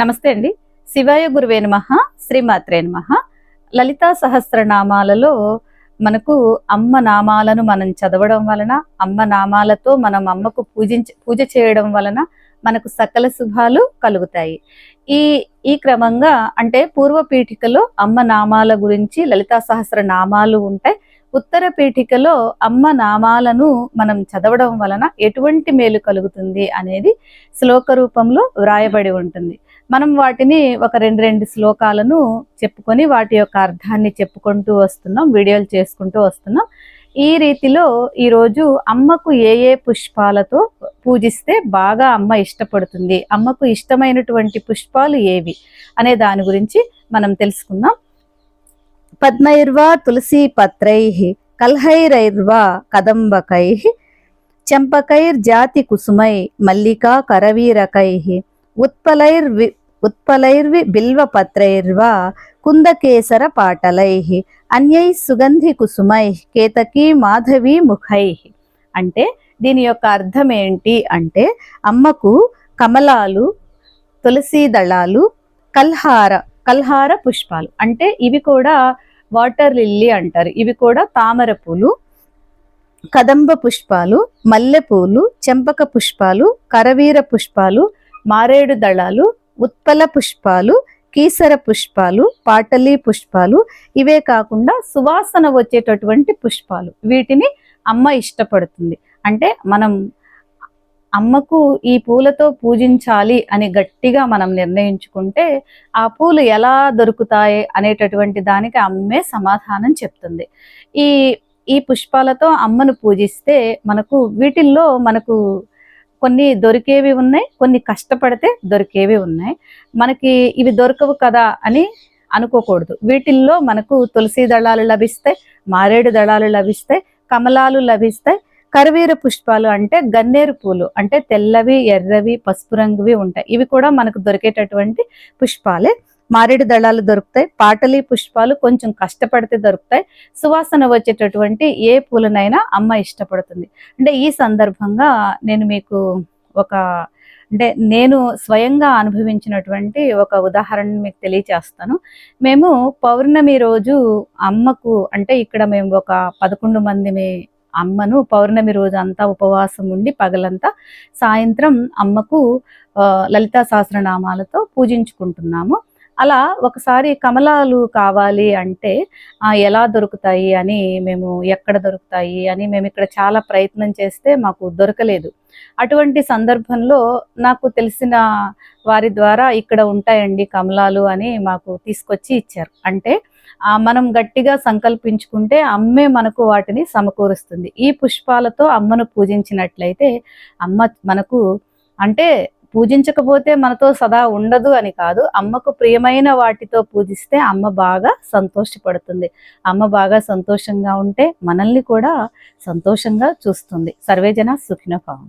నమస్తే అండి. శివాయ గురువే నమ శ్రీమాత్రే నమ. లలితా సహస్రనామాలలో మనకు అమ్మ నామాలను మనం చదవడం వలన అమ్మ నామాలతో మనం అమ్మకు పూజించ పూజ చేయడం వలన మనకు సకల శుభాలు కలుగుతాయి. ఈ ఈ క్రమంగా అంటే పూర్వ పీఠికలో అమ్మ నామాల గురించి లలితా సహస్ర నామాలు ఉంటాయి. ఉత్తర పీఠికలో అమ్మ నామాలను మనం చదవడం వలన ఎటువంటి మేలు కలుగుతుంది అనేది శ్లోక రూపంలో వ్రాయబడి ఉంటుంది. మనం వాటిని ఒక రెండు రెండు శ్లోకాలను చెప్పుకొని వాటి యొక్క అర్థాన్ని చెప్పుకుంటూ వస్తున్నాం వీడియోలు చేసుకుంటూ వస్తున్నాం. ఈ రీతిలో ఈరోజు అమ్మకు ఏ ఏ పుష్పాలతో పూజిస్తే బాగా అమ్మ ఇష్టపడుతుంది అమ్మకు ఇష్టమైనటువంటి పుష్పాలు ఏవి అనే దాని గురించి మనం తెలుసుకుందాం. పద్మైర్వా తులసి పత్రై కల్హైరైర్వా కదంబకై చంపకైర్జాతి కుసుమై మల్లికా కరవీరకై ఉత్పలైర్వి ఉత్పలైర్వి బిల్వపత్రైర్వా కుందకేసర పాటలై అన్యై సుగంధి కుసుమై కేతకీ మాధవి ముఖై. అంటే దీని యొక్క అర్థం ఏంటి అంటే అమ్మకు కమలాలు తులసి దళాలు కల్హార కల్హార పుష్పాలు. అంటే ఇవి కూడా వాటర్ లిల్లీ అంటారు. ఇవి కూడా తామర పూలు కదంబ పుష్పాలు మల్లెపూలు చెంపక పుష్పాలు కరవీర పుష్పాలు మారేడు దళాలు ఉత్పల పుష్పాలు కీసర పుష్పాలు పాటలీ పుష్పాలు ఇవే కాకుండా సువాసన వచ్చేటటువంటి పుష్పాలు. వీటిని అమ్మ ఇష్టపడుతుంది. అంటే మనం అమ్మకు ఈ పూలతో పూజించాలి అని గట్టిగా మనం నిర్ణయించుకుంటే ఆ పూలు ఎలా దొరుకుతాయి అనేటటువంటి దానికి అమ్మే సమాధానం చెప్తుంది. ఈ ఈ పుష్పాలతో అమ్మను పూజిస్తే మనకు వీటిల్లో మనకు కొన్ని దొరికేవి ఉన్నాయి కొన్ని కష్టపడితే దొరికేవి ఉన్నాయి. మనకి ఇవి దొరకవు కదా అని అనుకోకూడదు. వీటిల్లో మనకు తులసి దళాలు లభిస్తాయి మారేడు దళాలు లభిస్తాయి కమలాలు లభిస్తాయి. కరవీర పుష్పాలు అంటే గన్నేరు పూలు అంటే తెల్లవి ఎర్రవి పసుపు రంగువి ఉంటాయి. ఇవి కూడా మనకు దొరికేటటువంటి పుష్పాలే. మారేడు దళాలు దొరుకుతాయి పాటలీ పుష్పాలు కొంచెం కష్టపడితే దొరుకుతాయి సువాసన వచ్చేటటువంటి ఏ పూలనైనా అమ్మ ఇష్టపడుతుంది. అంటే ఈ సందర్భంగా నేను మీకు ఒక అంటే నేను స్వయంగా అనుభవించినటువంటి ఒక ఉదాహరణ మీకు తెలియచేస్తాను. మేము పౌర్ణమి రోజు అమ్మకు అంటే ఇక్కడ మేము ఒక పదకొండు మంది అమ్మను పౌర్ణమి రోజు అంతా ఉపవాసం ఉండి పగలంతా సాయంత్రం అమ్మకు లలితా సహస్రనామాలతో పూజించుకుంటున్నాము. అలా ఒకసారి కమలాలు కావాలి అంటే ఎలా దొరుకుతాయి? అని మేము ఎక్కడ దొరుకుతాయి? అని మేము ఇక్కడ చాలా ప్రయత్నం చేస్తే మాకు దొరకలేదు. అటువంటి సందర్భంలో నాకు తెలిసిన వారి ద్వారా ఇక్కడ ఉంటాయండి కమలాలు అని మాకు తీసుకొచ్చి ఇచ్చారు. అంటే మనం గట్టిగా సంకల్పించుకుంటే అమ్మే మనకు వాటిని సమకూరుస్తుంది. ఈ పుష్పాలతో అమ్మను పూజించినట్లయితే అమ్మ మనకు అంటే పూజించకపోతే మనతో సదా ఉండదు అని కాదు. అమ్మకు ప్రియమైన వాటితో పూజిస్తే అమ్మ బాగా సంతోషపడుతుంది. అమ్మ బాగా సంతోషంగా ఉంటే మనల్ని కూడా సంతోషంగా చూస్తుంది. సర్వేజన సుఖిన భావం